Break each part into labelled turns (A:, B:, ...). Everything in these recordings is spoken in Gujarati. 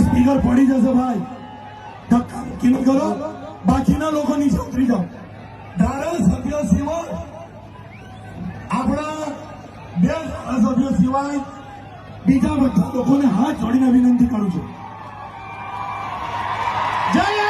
A: સ્પીકર પડી જશે ભાઈ. ધક્કા કરો. બાકીના લોકો નીચે ઉતરી જાઓ. ધારાસભ્ય સિવાય આપણા બે ધારાસભ્યો સિવાય બીજા બધા લોકોને હાથ જોડીને વિનંતી કરું છું.
B: જય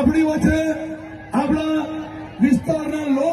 A: આપણી વચ્ચે આપણા વિસ્તારના લોકો